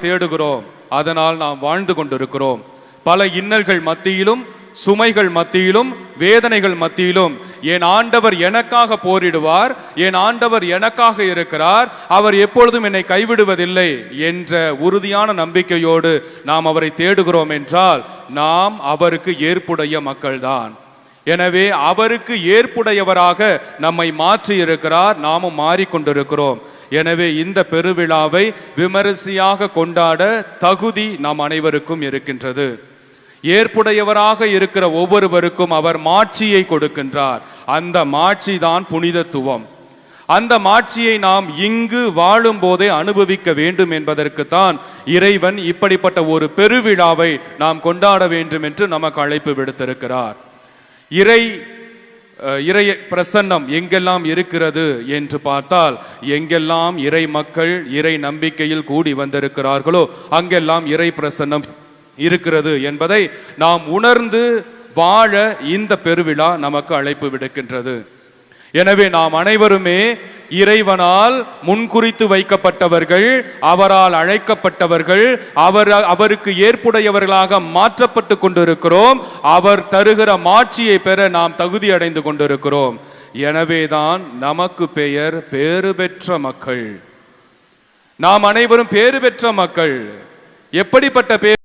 தேடுகிறோம். அதனால் நாம் வாழ்ந்து கொண்டிருக்கிறோம். பல இன்னல்கள் மத்தியிலும் சுமைகள் மத்தியிலும் வேதனைகள் மத்தியிலும். என் ஆண்டவர் எனக்காக போரிடுவார். என் ஆண்டவர் எனக்காக இருக்கிறார். அவர் எப்பொழுதும் என்னை கைவிடுவதில்லை என்ற உறுதியான நம்பிக்கையோடு நாம் அவரை தேடுகிறோம் என்றால் நாம் அவருக்கு ஏற்புடைய மக்கள்தான். எனவே அவருக்கு ஏற்புடையவராக நம்மை மாற்றி இருக்கிறார் நாமும் மாறிக்கொண்டிருக்கிறோம். எனவே இந்த பெருவிழாவை விமரிசையாக கொண்டாட தகுதி நாம் அனைவருக்கும் இருக்கின்றது. ஏற்புடையவராக இருக்கிற ஒவ்வொருவருக்கும் அவர் மாட்சியை கொடுக்கின்றார். அந்த மாட்சி தான் புனிதத்துவம். அந்த மாட்சியை நாம் இங்கு வாழும் போதே அனுபவிக்க வேண்டும் என்பதற்குத்தான் இறைவன் இப்படிப்பட்ட ஒரு பெருவிழாவை நாம் கொண்டாட வேண்டும் என்று நமக்கு அழைப்பு விடுத்திருக்கிறார். இறை இறை பிரசன்னம் எங்கெல்லாம் இருக்கிறது என்று பார்த்தால் எங்கெல்லாம் இறை மக்கள் இறை நம்பிக்கையில் கூடி வந்திருக்கிறார்களோ அங்கெல்லாம் இறை பிரசன்னம் இருக்கிறது என்பதை நாம் உணர்ந்து வாழ இந்த பெருவிழா நமக்கு அழைப்பு விடுக்கின்றது. எனவே நாம் அனைவருமே இறைவனால் முன்குறித்து வைக்கப்பட்டவர்கள் அவரால் அழைக்கப்பட்டவர்கள் அவர் அவருக்கு ஏற்புடையவர்களாக மாற்றப்பட்டு கொண்டிருக்கிறோம். அவர் தருகிற மாட்சியை பெற நாம் தகுதி அடைந்து கொண்டிருக்கிறோம். எனவேதான் நமக்கு பெயர் பேறு பெற்ற மக்கள். நாம் அனைவரும் பேறு பெற்ற மக்கள். எப்படிப்பட்ட பேர்